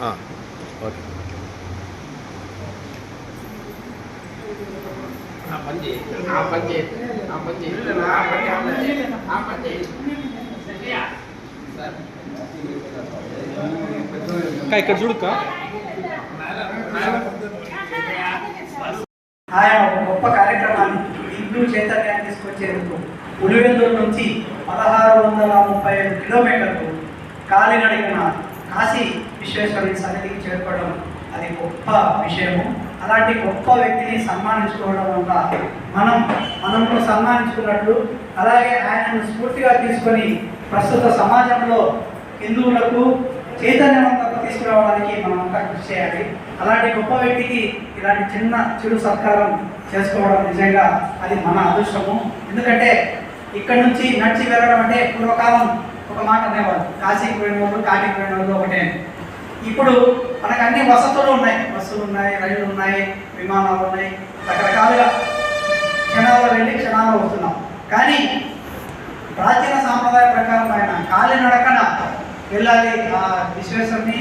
Okay. ఇక్కడ చూడుక్క ఆయన ఒక గొప్ప కార్యక్రమాన్ని హిందూ చైతన్యాన్ని తీసుకొచ్చేందుకు ఉలివెందుల నుంచి పదహారు వందల ముప్పై ఐదు కిలోమీటర్లు కాలినడిగిన కాశీ విశ్వేశ్వరుని సన్నిధికి చేరుకోవడం అది గొప్ప విషయము. అలాంటి గొప్ప వ్యక్తిని సన్మానించుకోవడం వల్ల మనం మనము సన్మానించుకున్నట్లు అలాగే ఆయనను స్ఫూర్తిగా తీసుకొని ప్రస్తుత సమాజంలో హిందువులకు చైతన్యవంతంగా తీసుకురావడానికి మనం అంతా కృషి చేయాలి. అలాంటి గొప్ప వ్యక్తికి ఇలాంటి చిన్న చిరు సత్కారం చేసుకోవడం నిజంగా అది మన అదృష్టము. ఎందుకంటే ఇక్కడ నుంచి నడిచి వెళ్ళడం అంటే పూర్వకాలం ఒక మాట అనేవారు కాశీకి పోయిన వాళ్ళు కాటికి పోయిన వాళ్ళు ఒకటే. ఇప్పుడు మనకు అన్ని వసతులు ఉన్నాయి. బస్సులు ఉన్నాయి రైళ్ళు ఉన్నాయి విమానాలు ఉన్నాయి. రకరకాలుగా క్షణాల్లో వెళ్ళి క్షణాల్లో వస్తున్నాం. కానీ ప్రాచీన సాంప్రదాయ ప్రకారం ఆయన కాలినడకన వెళ్ళాలి ఆ విశ్వేశ్వరుని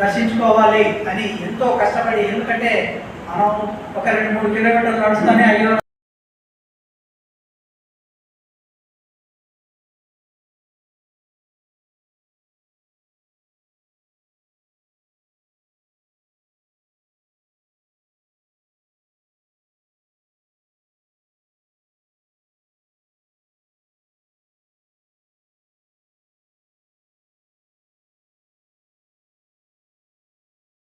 దర్శించుకోవాలి అని ఎంతో కష్టపడి ఎందుకంటే మనం ఒక రెండు మూడు కిలోమీటర్లు నడుస్తూనే అయ్యో